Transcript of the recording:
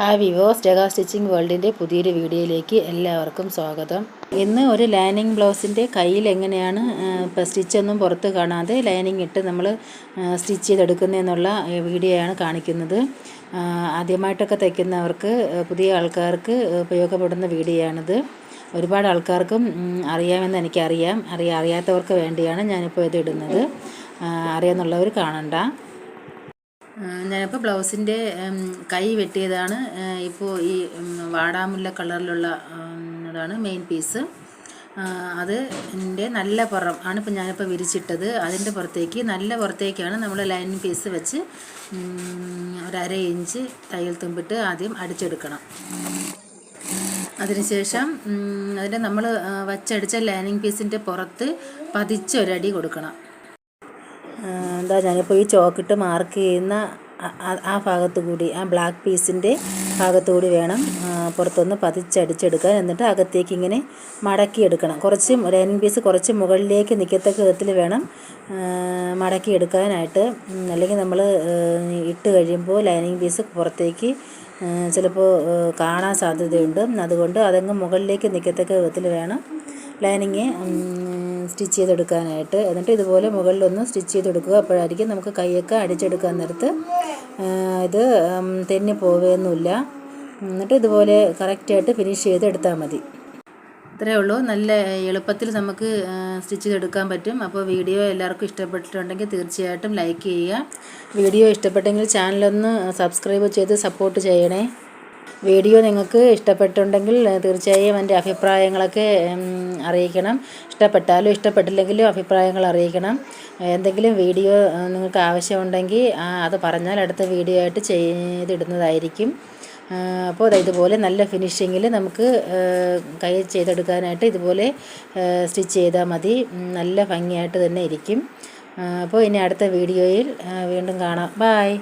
Hi വിവോസ് ജഗ stitching വേൾഡിന്റെ പുതിയൊരു വീഡിയോയിലേക്ക് എല്ലാവർക്കും സ്വാഗതം. ഇന്ന് ഒരു ലൈനിങ് ബ്ലൗസിന്റെ കയ്യിൽ എങ്ങനെയാണ് ഇപ്പോൾ സ്റ്റിച്ചൊന്നും പുറത്ത് കാണാതെ ലൈനിങ് ഇട്ട് നമ്മൾ സ്റ്റിച്ച് ചെയ്തെടുക്കുന്നതെന്നുള്ള വീഡിയോയാണ് കാണിക്കുന്നത്. ആദ്യമായിട്ടൊക്കെ തയ്ക്കുന്നവർക്ക് പുതിയ ആൾക്കാർക്ക് ഉപയോഗപ്പെടുന്ന വീഡിയോയാണിത്. ഒരുപാട് ആൾക്കാർക്കും അറിയാമെന്ന് എനിക്കറിയാം. അറിയാ അറിയാത്തവർക്ക് വേണ്ടിയാണ് ഞാനിപ്പോൾ ഇത് ഇടുന്നത് അറിയാമെന്നുള്ളവർ കാണണ്ട. ഞാനിപ്പോൾ ബ്ലൗസിന്റെ കൈ വെട്ടിയതാണ്. ഇപ്പോൾ ഈ വാടാമുല്ല കളറിലുള്ള ഇതാണ് മെയിൻ പീസ് അത് എന്റെ നല്ല പുറം ആണ് ഇപ്പോൾ ഞാനിപ്പോൾ വിരിച്ചിട്ടത്. അതിന്റെ പുറത്തേക്ക് നല്ല പുറത്തേക്കാണ് നമ്മൾ ലൈനിങ് പീസ് വെച്ച് ഒരു അര ഇഞ്ച് തയ്യൽ തുമ്പിട്ട് ആദ്യം അടിച്ചെടുക്കണം. അതിനുശേഷം അതിന്റെ നമ്മൾ വച്ചടിച്ച ലൈനിങ് പീസിന്റെ പുറത്ത് പതിച്ചൊരടി കൊടുക്കണം. എന്താ ഞാനിപ്പോൾ ഈ ചോക്കിട്ട് മാർക്ക് ചെയ്യുന്ന ആ- ഭാഗത്തു കൂടി ആ ബ്ലാക്ക് പീസിന്റെ ഭാഗത്തുകൂടി വേണം ആ, പുറത്തൊന്ന് പതിച്ചടിച്ചെടുക്കാൻ. എന്നിട്ട് അകത്തേക്ക് ഇങ്ങനെ മടക്കിയെടുക്കണം. കുറച്ച് ലൈനിങ് പീസ് കുറച്ച് മുകളിലേക്ക് നിൽക്കത്തക്ക വിധത്തിൽ വേണം മടക്കിയെടുക്കാനായിട്ട്. അല്ലെങ്കിൽ നമ്മൾ ഇട്ട് കഴിയുമ്പോൾ ലൈനിങ് പീസ് പുറത്തേക്ക് ചിലപ്പോൾ കാണാൻ സാധ്യതയുണ്ട്. അതുകൊണ്ട് അതങ്ങ് മുകളിലേക്ക് നിൽക്കത്തക്ക വിധത്തിൽ വേണം. ലൈനിങ് സ്റ്റിച്ച് ചെയ്തെടുക്കാനായിട്ട്. എന്നിട്ട് ഇതുപോലെ മുകളിലൊന്ന് സ്റ്റിച്ച് ചെയ്തെടുക്കുക. അപ്പോഴായിരിക്കും നമുക്ക് കൈയൊക്കെ അടിച്ചെടുക്കാൻ നേരത്ത് ഇത് തെന്നി പോവുകയൊന്നുമില്ല എന്നിട്ട് ഇതുപോലെ കറക്റ്റായിട്ട് ഫിനിഷ് ചെയ്ത് എടുത്താൽ മതി. ഇത്രയേ ഉള്ളൂ. നല്ല എളുപ്പത്തിൽ നമുക്ക് സ്റ്റിച്ച് ചെയ്തെടുക്കാൻ പറ്റും. അപ്പോൾ വീഡിയോ എല്ലാവർക്കും ഇഷ്ടപ്പെട്ടിട്ടുണ്ടെങ്കിൽ തീർച്ചയായിട്ടും ലൈക്ക് ചെയ്യുക. വീഡിയോ ഇഷ്ടപ്പെട്ടെങ്കിൽ ചാനലൊന്ന് സബ്സ്ക്രൈബ് ചെയ്ത് സപ്പോർട്ട് ചെയ്യണേ. വീഡിയോ നിങ്ങൾക്ക് ഇഷ്ടപ്പെട്ടുണ്ടെങ്കിൽ തീർച്ചയായും എന്റെ അഭിപ്രായങ്ങളൊക്കെ അറിയിക്കണം. ഇഷ്ടപ്പെട്ടാലും ഇഷ്ടപ്പെട്ടില്ലെങ്കിലും അഭിപ്രായങ്ങൾ അറിയിക്കണം. എന്തെങ്കിലും വീഡിയോ നിങ്ങൾക്ക് ആവശ്യമുണ്ടെങ്കിൽ അത് പറഞ്ഞാൽ അടുത്ത വീഡിയോ ആയിട്ട് ചെയ്തിടുന്നതായിരിക്കും. അപ്പോൾ ഇതുപോലെ നല്ല ഫിനിഷിങ്ങിൽ നമുക്ക് കൈ ചെയ്തെടുക്കാനായിട്ട് ഇതുപോലെ സ്റ്റിച്ച് ചെയ്താൽ മതി. നല്ല ഭംഗിയായിട്ട് തന്നെ ഇരിക്കും. അപ്പോൾ ഇനി അടുത്ത വീഡിയോയിൽ വീണ്ടും കാണാം. ബായ്